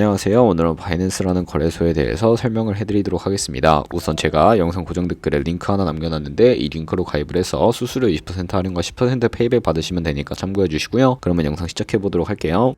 안녕하세요. 오늘은 바이낸스라는 거래소에 대해서 설명을 해드리도록 하겠습니다. 우선 제가 영상 고정 댓글에 링크 하나 남겨놨는데 이 링크로 가입을 해서 수수료 20% 할인과 10% 페이백 받으시면 되니까 참고해 주시고요. 그러면 영상 시작해 보도록 할게요.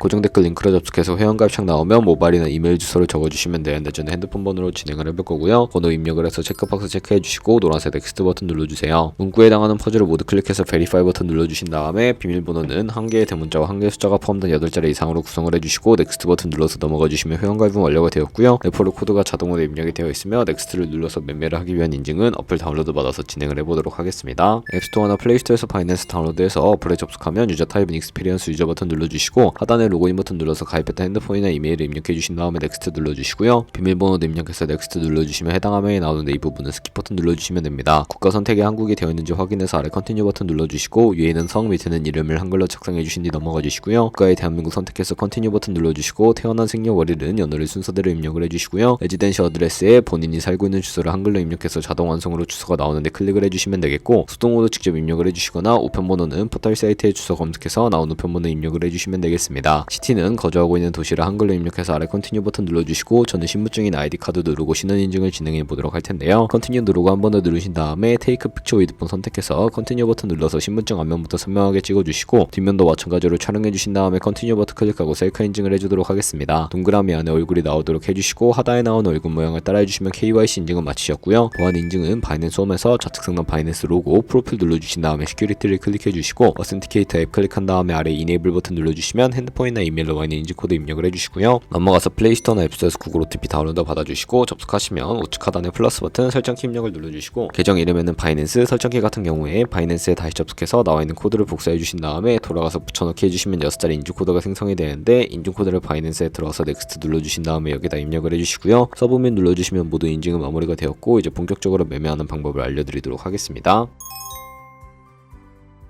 고정 댓글 링크로 접속해서 회원가입 창 나오면 모바일이나 이메일 주소를 적어주시면 되는데 저는 핸드폰 번호로 진행을 해볼 거고요. 번호 입력을 해서 체크박스 체크해 주시고 노란색 넥스트 버튼 눌러주세요. 문구에 해당하는 퍼즐을 모두 클릭해서 베리파이 버튼 눌러주신 다음에 비밀번호는 한 개의 대문자와 한 개의 숫자가 포함된 8자리 이상으로 구성을 해주시고 넥스트 버튼 눌러서 넘어가 주시면 회원가입은 완료가 되었고요. 레퍼럴 코드가 자동으로 입력이 되어 있으며 넥스트를 눌러서 매매를 하기 위한 인증은 어플 다운로드 받아서 진행을 해보도록 하겠습니다. 앱스토어나 플레이스토어에서 바이낸스 다운로드해서 어플에 접속하면 유저 타입은 익스피리언스 유저 버튼 눌러주시고 하단에 로그인 버튼 눌러서 가입했던 핸드폰이나 이메일을 입력해 주신 다음에 넥스트 눌러주시고요. 비밀번호도 입력해서 넥스트 눌러주시면 해당 화면이 나오는데 이 부분은 스킵 버튼 눌러주시면 됩니다. 국가 선택에 한국이 되어 있는지 확인해서 아래 컨티뉴 버튼 눌러주시고 위에는 성 밑에는 이름을 한글로 작성해 주신 뒤 넘어가 주시고요. 국가의 대한민국 선택해서 컨티뉴 버튼 눌러주시고 태어난 생년월일은 연월일 순서대로 입력을 해주시고요. 레지던시 어드레스에 본인이 살고 있는 주소를 한글로 입력해서 자동 완성으로 주소가 나오는데 클릭을 해주시면 되겠고 수동으로 직접 입력을 해주시거나 우편번호는 포털 사이트에 주소 검색해서 나온 우편번호 입력을 해주시면 되겠습니다. 시티는 거주하고 있는 도시를 한글로 입력해서 아래 컨티뉴 버튼 눌러주시고 저는 신분증인 아이디 카드 누르고 신원 인증을 진행해 보도록 할 텐데요. 컨티뉴 누르고 한 번 더 누르신 다음에 테이크 픽처 위드 폰 선택해서 컨티뉴 버튼 눌러서 신분증 앞면부터 선명하게 찍어주시고 뒷면도 마찬가지로 촬영해 주신 다음에 컨티뉴 버튼 클릭하고 셀카 인증을 해주도록 하겠습니다. 동그라미 안에 얼굴이 나오도록 해주시고 하단에 나온 얼굴 모양을 따라해 주시면 KYC 인증은 마치셨고요. 보안 인증은 바이낸스 홈에서 좌측 상단 바이낸스 로고 프로필 눌러주신 다음에 시큐리티를 클릭해 주시고 어센티케이터 앱 클릭한 다음에 아래 이네이블 버튼 눌러주시면 핸드폰이 나 이메일로 와인 인증 코드 입력을 해주시고요. 넘어가서 플레이스토어나 앱스토어에서 구글 OTP 다운로드 받아주시고 접속하시면 우측 하단에 플러스 버튼 설정키 입력을 눌러주시고 계정 이름에는 바이낸스 설정키 같은 경우에 바이낸스에 다시 접속해서 나와 있는 코드를 복사해 주신 다음에 돌아가서 붙여넣기 해주시면 6자리 인증 코드가 생성이 되는데 인증 코드를 바이낸스에 들어가서 넥스트 눌러주신 다음에 여기다 입력을 해주시고요. 서브민 눌러주시면 모두 인증은 마무리가 되었고 이제 본격적으로 매매하는 방법을 알려드리도록 하겠습니다.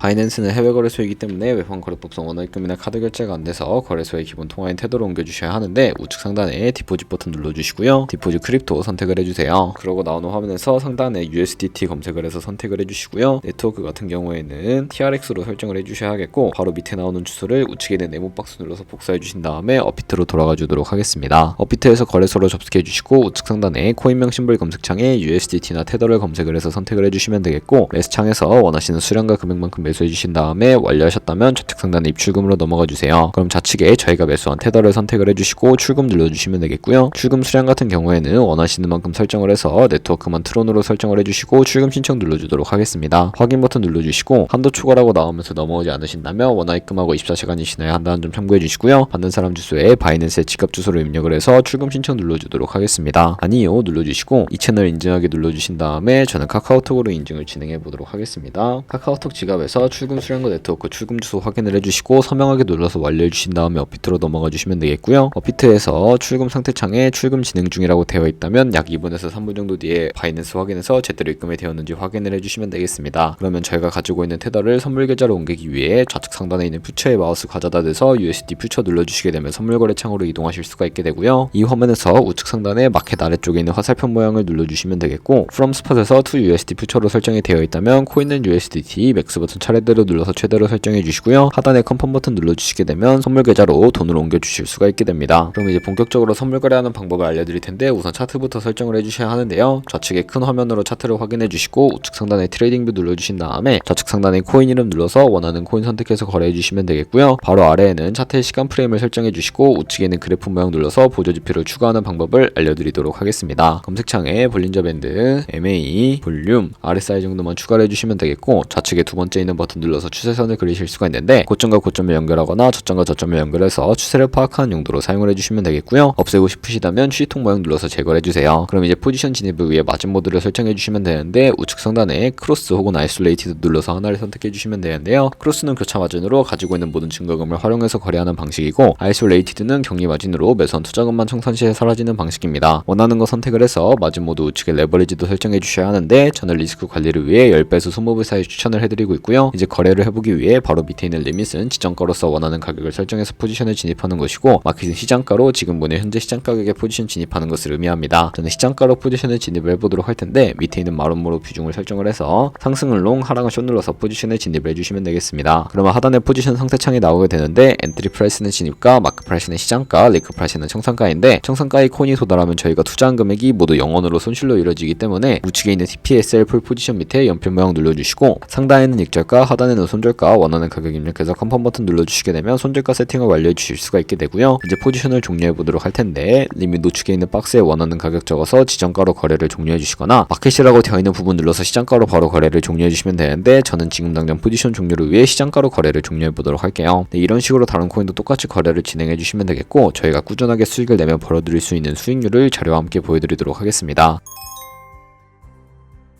바이낸스는 해외 거래소이기 때문에 외환 거래법상 원화입금이나 카드 결제가 안 돼서 거래소의 기본 통화인 태도로 옮겨주셔야 하는데 우측 상단에 디포짓 버튼 눌러주시고요. 디포짓 크립토 선택을 해주세요. 그러고 나오는 화면에서 상단에 USDT 검색을 해서 선택을 해주시고요. 네트워크 같은 경우에는 TRX로 설정을 해주셔야겠고 바로 밑에 나오는 주소를 우측에 있는 네모 박스 눌러서 복사해 주신 다음에 업비트로 돌아가 주도록 하겠습니다. 업비트에서 거래소로 접속해 주시고 우측 상단에 코인명 심볼 검색창에 USDT나 테더를 검색을 해서 선택을 해주시면 되겠고 레스 창에서 원하시는 수량과 금액만큼 매수해 주신 다음에 완료하셨다면 좌측 상단에 입출금으로 넘어가 주세요. 그럼 좌측에 저희가 매수한 테더를 선택을 해주시고 출금 눌러주시면 되겠고요. 출금 수량 같은 경우에는 원하시는 만큼 설정을 해서 네트워크만 트론으로 설정을 해주시고 출금 신청 눌러주도록 하겠습니다. 확인 버튼 눌러주시고 한도 초과라고 나오면서 넘어오지 않으신다면 원화 입금하고 24시간이 지나야 한다는 점 참고해 주시고요. 받는 사람 주소에 바이낸스의 지갑 주소를 입력을 해서 출금 신청 눌러주도록 하겠습니다. 아니요 눌러주시고 이 채널 인증하기 눌러주신 다음에 저는 카카오톡으로 인증을 진행해 보도록 하겠습니다. 카카오톡 지갑에서 출금 수량과 네트워크 출금 주소 확인을 해주시고 서명하게 눌러서 완료해 주신 다음에 업비트로 넘어가 주시면 되겠고요. 업비트에서 출금 상태 창에 출금 진행 중이라고 되어 있다면 약 2분에서 3분 정도 뒤에 바이낸스 확인해서 제대로 입금이 되었는지 확인을 해주시면 되겠습니다. 그러면 저희가 가지고 있는 테더를 선물 계좌로 옮기기 위해 좌측 상단에 있는 퓨처에 마우스 가져다 대서 USD 퓨처 눌러주시게 되면 선물 거래 창으로 이동하실 수가 있게 되고요. 이 화면에서 우측 상단에 마켓 아래쪽에 있는 화살표 모양을 눌러주시면 되겠고 From Spot에서 to USD 퓨처로 설정이 되어 있다면 코인은 USDT 맥스 버튼 차 례대로 눌러서 최대로 설정해 주시고요. 하단에 컨펌 버튼 눌러주시게 되면 선물 계좌로 돈을 옮겨 주실 수가 있게 됩니다. 그럼 이제 본격적으로 선물 거래하는 방법을 알려드릴 텐데 우선 차트부터 설정을 해주셔야 하는데요. 좌측에 큰 화면으로 차트를 확인해 주시고 우측 상단에 트레이딩 뷰 눌러주신 다음에 좌측 상단에 코인 이름 눌러서 원하는 코인 선택해서 거래해 주시면 되겠고요. 바로 아래에는 차트의 시간 프레임을 설정해 주시고 우측에 있는 그래프 모양 눌러서 보조 지표를 추가하는 방법을 알려드리도록 하겠습니다. 검색창에 볼린저 밴드, MA, 볼륨, RSI 정도만 추가를 해주시면 되겠고 좌측에 두 번째 있는 버튼 눌러서 추세선을 그리실 수가 있는데 고점과 고점을 연결하거나 저점과 저점을 연결해서 추세를 파악하는 용도로 사용을 해주시면 되겠고요. 없애고 싶으시다면 쉬통 모양 눌러서 제거를 해주세요. 그럼 이제 포지션 진입을 위해 마진 모드를 설정해 주시면 되는데 우측 상단에 크로스 혹은 아이솔레이티드 눌러서 하나를 선택해 주시면 되는데요. 크로스는 교차 마진으로 가지고 있는 모든 증거금을 활용해서 거래하는 방식이고 아이솔레이티드는 경기 마진으로 매수한 투자금만 청산 시에 사라지는 방식입니다. 원하는 거 선택을 해서 마진 모드 우측에 레버리지도 설정해 주셔야 하는데 저는 리스크 관리를 위해 10배수 손모브 사이즈 추천을 해드리고 있고요. 되고요. 이제 거래를 해보기 위해 바로 밑에 있는 리밋은 지정가로서 원하는 가격을 설정해서 포지션을 진입하는 것이고 마켓은 시장가로 지금 보는 현재 시장 가격에 포지션 진입하는 것을 의미합니다. 저는 시장가로 포지션을 진입을 해보도록 할 텐데 밑에 있는 마름모로 비중을 설정을 해서 상승을 롱, 하락을 숏 눌러서 포지션에 진입을 해주시면 되겠습니다. 그러면 하단에 포지션 상세 창이 나오게 되는데 엔트리 프라이스는 진입가, 마크 프라이스는 시장가, 리크 프라이스는 청산가인데 청산가의 코인이 도달하면 저희가 투자한 금액이 모두 0원으로 손실로 이루어지기 때문에 우측에 있는 TPSL 풀 포지션 밑에 연필 모양 눌러주시고 상단에는 익절 가, 하단에는 손절가 원하는 가격 입력해서 컨펌 버튼 눌러주시게 되면 손절가 세팅을 완료해 주실 수가 있게 되고요. 이제 포지션을 종료해 보도록 할 텐데 리밋 우측에 있는 박스에 원하는 가격 적어서 지정가로 거래를 종료해 주시거나 마켓이라고 되어 있는 부분 눌러서 시장가로 바로 거래를 종료해 주시면 되는데 저는 지금 당장 포지션 종료를 위해 시장가로 거래를 종료해 보도록 할게요. 네, 이런 식으로 다른 코인도 똑같이 거래를 진행해 주시면 되겠고 저희가 꾸준하게 수익을 내며 벌어들일 수 있는 수익률을 자료와 함께 보여드리도록 하겠습니다.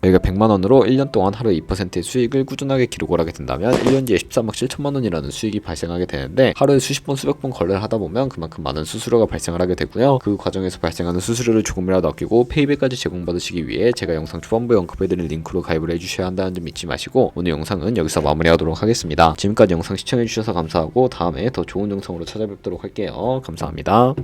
저희가 100만 원으로 1년 동안 하루 2%의 수익을 꾸준하게 기록을 하게 된다면 1년 뒤에 13억 7천만 원이라는 수익이 발생하게 되는데 하루에 수십 번 수백 번 거래를 하다 보면 그만큼 많은 수수료가 발생을 하게 되고요. 그 과정에서 발생하는 수수료를 조금이라도 아끼고 페이백까지 제공받으시기 위해 제가 영상 초반부에 언급해드린 링크로 가입을 해주셔야 한다는 점 잊지 마시고 오늘 영상은 여기서 마무리하도록 하겠습니다. 지금까지 영상 시청해주셔서 감사하고 다음에 더 좋은 영상으로 찾아뵙도록 할게요. 감사합니다.